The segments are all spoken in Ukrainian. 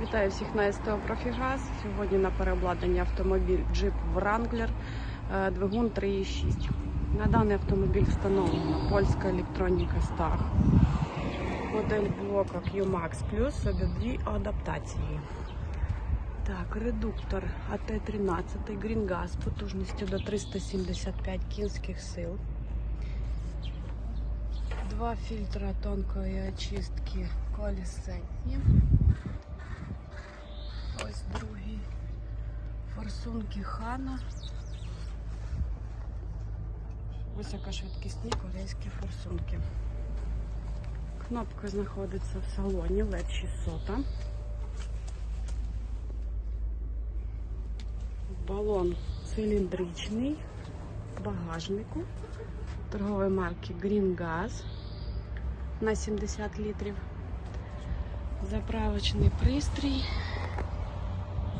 Вітаю всіх на СТО Профігаз. Сьогодні на переобладнанні автомобіль Jeep Wrangler, е, двигун 3.6. На даний автомобіль встановлена польська електроніка Stag. Модель блока Q-Max Plus, обидві адаптації. Так, редуктор АТ-13 Green Gas потужністю до 375 кінських сил. Два фільтра тонкої очистки колісетні. Форсунки Хана. Високошвидкісні корейські форсунки. Кнопка знаходиться в салоні LED 600. Балон циліндричний багажнику торгової марки Green Gas на 70 літрів. Заправочний пристрій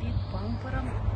під пампером.